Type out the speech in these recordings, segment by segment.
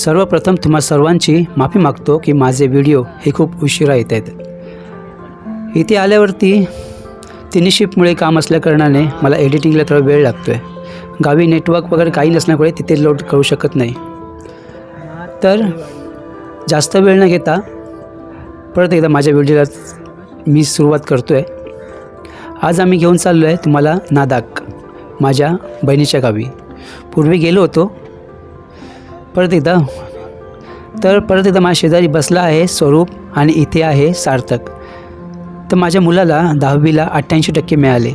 सर्वप्रथम तुम्हा सर्वांची माफी मागतो की माझे व्हिडिओ हे खूप उशिरा येत आहेत. इथे आल्यावरती तिन्ही शिफ्टमुळे काम असल्याकारणाने मला एडिटिंगला थोडा वेळ लागतो आहे गावी नेटवर्क वगैरे काही नसल्यामुळे तिथे लोड करू शकत नाही. तर जास्त वेळ न घेता परत एकदा माझ्या व्हिडिओला मी सुरुवात करतो आहे आज आम्ही घेऊन चाललो आहे तुम्हाला नादाक माझ्या बहिणीच्या गावी. पूर्वी गेलो होतो परत एकदा. तर परत एकदा माझ्या शेजारी बसला आहे स्वरूप आणि इथे आहे सार्थक. तर माझ्या मुलाला दहावीला अठ्ठ्याऐंशी टक्के मिळाले.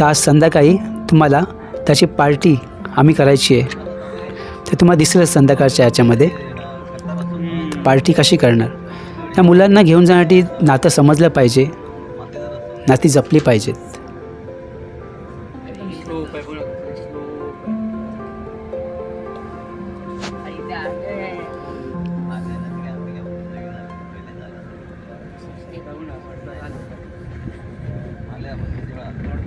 तर आज संध्याकाळी तुम्हाला त्याची पार्टी आम्ही करायची आहे. तर तुम्हाला दिसेलच संध्याकाळच्या याच्यामध्ये. पार्टी कशी करणार? त्या मुलांना घेऊन जाण्यासाठी नातं समजलं पाहिजे. नाती जपली पाहिजेत.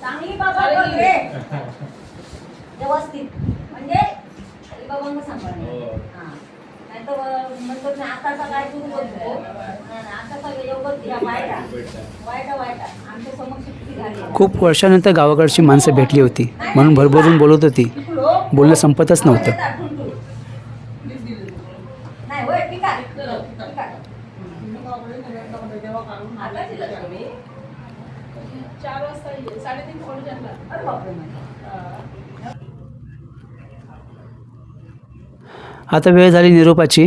चांगली बाबा बघ रे व्यवस्थित. म्हणजे आई बाबांना सांभाळणे. हा. नाही तर म्हणतो ना आताचा काय तू बोलतो आमच्या खूप वर्षानंतर गावाकडची माणसं भेटली होती. म्हणून भरभरून बोलत होती. बोलणं संपतच नव्हतं नाही होय ठीक आहे ठीक आहे आता दिलं का तुम्ही चार वाजता ये साडेतीन फोन झाला अरे बापरे आता वेळ झाली निरोपाची.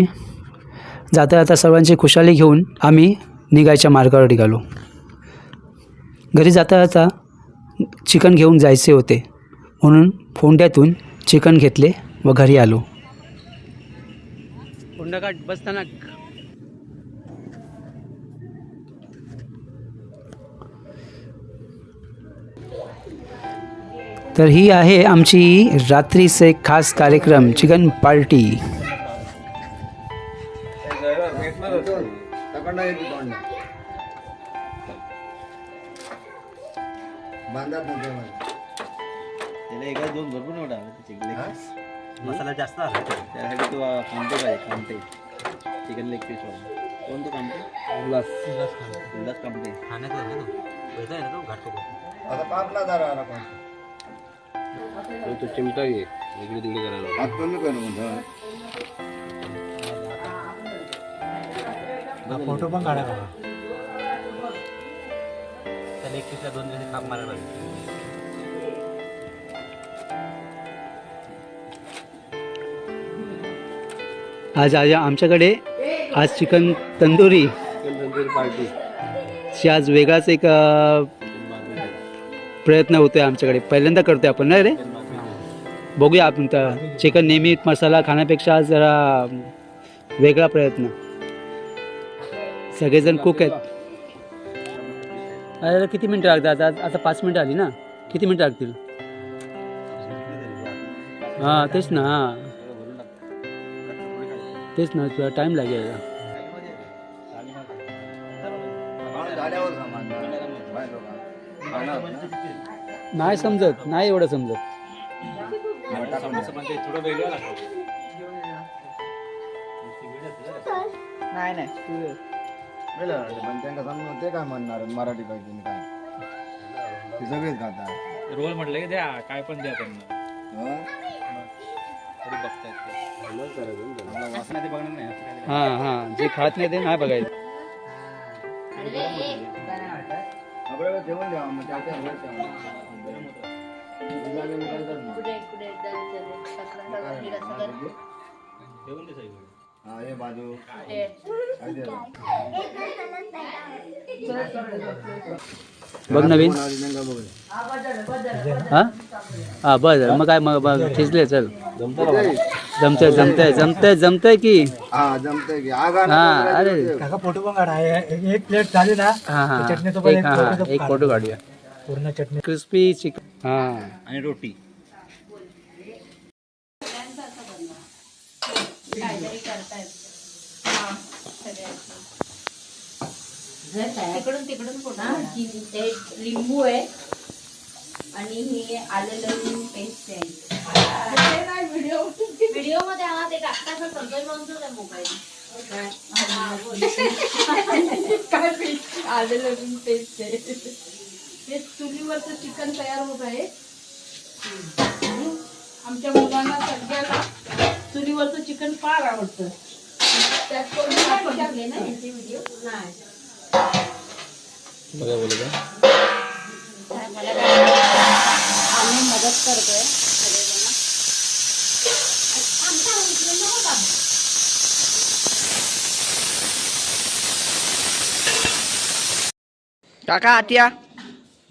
जाता जाता सर्वांची खुशाली घेऊन आम्ही निघायच्या मार्गावर निघालो. घरी जाता जाता चिकन घेऊन जायचे होते. म्हणून फोंड्यातून चिकन घेतले व घरी आलो. फोंडा बसताना तर ही आहे आमची रात्रीचे खास कार्यक्रम चिकन पार्टी. बांधात ना जेवण त्याला एका दोन भरपूर एवढा? मसाला जास्त आला त्यासाठी तो कामटे पाहिजे कामटे चिकन लेग पीस कोण तो कामटे उल्हास. उल्हास कामटे आता पापला जरा आला कोण तो चिमटा घे. इकडे तिकडे करायला हात कमी करू म्हणतो फोटो पण काढा का? त्या लेग पीसला दोन दिवस मारायला आज आज आमच्याकडे आज चिकन तंदुरी. पार्टी. ची आज वेगळाच एक प्रयत्न होतो आहे आमच्याकडे. पहिल्यांदा करतो आहे आपण नाही रे? बघूया आपण तर चिकन नेहमी मसाला खाण्यापेक्षा जरा वेगळा प्रयत्न. सगळेजण कुक आहेत. अरे किती मिनटं लागतात? आता आता पाच मिनटं आली ना? किती मिनटं लागतील? हां तेच ना हां. तेच ना तुला टाईम लागेल. नाही समजत नाही एवढं समजत. थोडं वेगळं नाही नाही. पण त्यांना समजून ते काय म्हणणार? मराठी पाहिजे आणि काय? ते सगळेच खातात रोल म्हटलं की द्या काय पण द्या त्यांना. हं? थोडी बघतायत ते. आपला वासना ते बघणार नाही असं काय ते. हां हां. जे खात नाही ते नाही बघायचं. आपल्याला जेवण द्यावं मग हा, हे बाजू। काय ते? बघ नवीन। कोण आली नाही का बघ. हां? हां बस मग काय मग बघ ठिजले चल। कुठे? जमतंय जमतंय जमतंय जमतंय की? हा जमतंय की. आगा हा अरे. काका फोटो पण काढा हे- एक प्लेट झाली ना. हा हा. तर हा. चटणीचं पण एक एक हा, फोटो हा, एक काढ. फोटो काढूया. पूर्ण चटणी. Crispy chicken. हा. आणि रोटी. तिकडून तिकडून फोटो ते लिंबू आहे आणि ही आलं लसूण पेस्ट आहे. व्हिडिओमध्ये आवाज एक आत्ताचा संतोष माणूस मोबाईल काय? पेस्ट आले लसूण पेस्ट आहे. हे चुलीवरचं चिकन तयार होत आहे. आमच्या मुलांना सगळ्याला चुलीवरचं चिकन फार आवडतं. त्यात कोणी काय विचारले ना यांचे व्हिडिओ नाही. बघा बोलत आम्ही मदत करतोय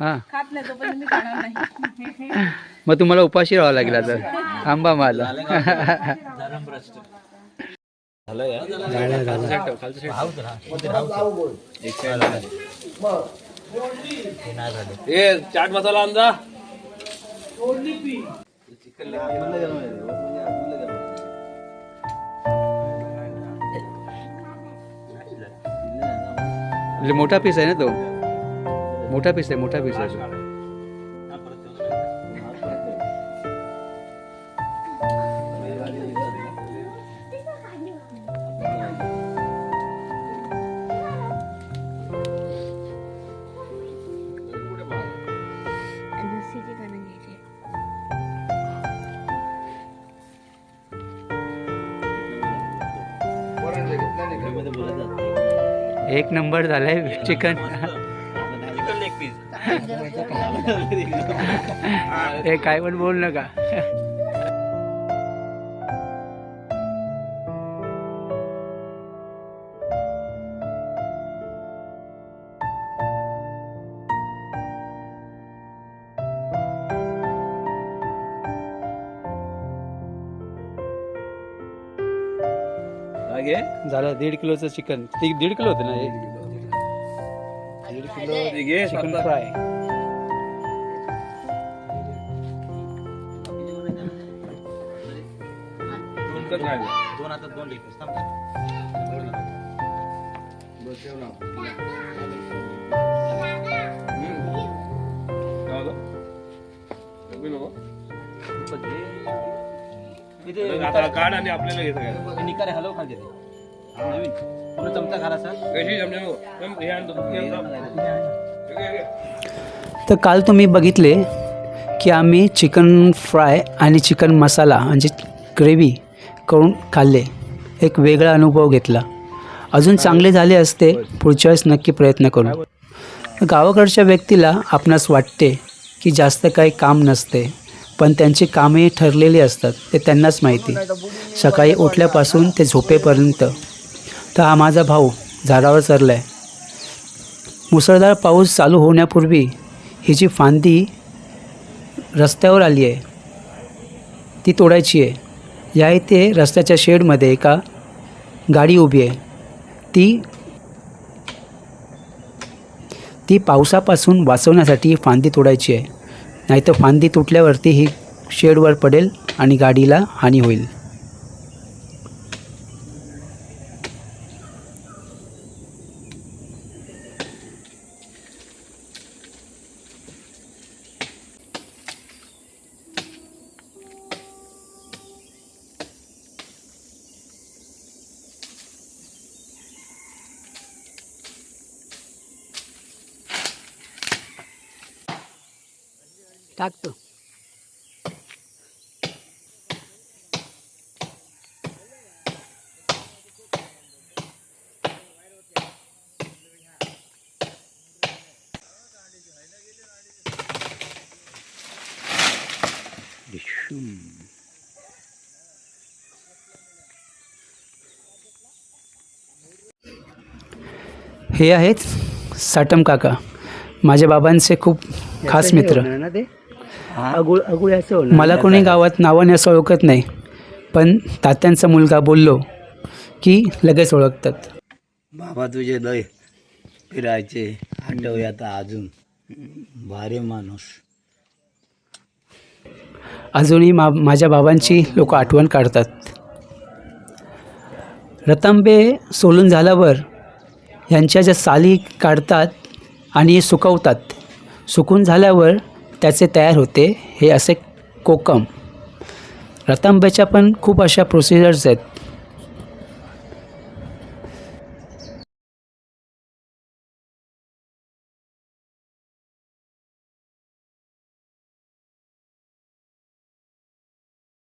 हा. खात नाही तोपर्यंत मी खाणार नाही. मग तुम्हाला उपाशी राहावं लागेल आता. आंबा मला. चाट मसाला म्हणजे मोठा पीस आहे ना तो? मोठा पीस आहे मोठा पीस आहे एक नंबर झालाय चिकन. हे काय पण बोल नका. झालं दीड किलोचं चिकन. ते दीड किलो होतं ना हे? घे चिकन फ्राय. आता दोन ना. काढ आणि आपल्याला घेतो निकारे हलव खाली ते नवीन पूर्ण चमचा घालासा तर काल तुम्ही बघितले की आम्ही चिकन फ्राय आणि चिकन मसाला म्हणजे ग्रेव्ही करून खाल्ले एक वेगळा अनुभव घेतला. अजून चांगले झाले असते पुढच्या वेळेस नक्की प्रयत्न करू. गावाकडच्या व्यक्तीला आपणास वाटते की जास्त काही काम नसते पण त्यांची कामे ठरलेली असतात ते त्यांनाच माहिती. सकाळी उठल्यापासून ते झोपेपर्यंत. तर हा माझा भाऊ झाडावर चरला आहे मुसळधार पाऊस चालू होण्यापूर्वी ही जी फांदी रस्त्यावर आली आहे ती तोडायची आहे या इथे रस्त्याच्या शेडमध्ये एका गाडी उभी आहे. ती ती पावसापासून वाचवण्यासाठी फांदी तोडायची आहे. नाहीतर फांदी तुटल्यावरती ही शेडवर पडेल आणि गाडीला हानी होईल. टाकतो हे आहेत साटम काका. माझ्या बाबांचे खूप खास मित्र. मला कोणी गावात नावाने असं ओळखत नाही पण तात्यांचा मुलगा बोललो की लगेच ओळखतात. बाबा तुझे लय फिरायचे आठवूया आता अजून. भारी माणूस. अजूनही मा माझ्या बाबांची लोक आठवण काढतात. रतांबे सोलून झाल्यावर यांच्या ज्या साली काढतात आणि सुकवतात सुकून झाल्यावर त्याचे तयार होते. हे असे कोकम. रतांब्याच्या पण खूप अशा प्रोसिजर्स आहेत.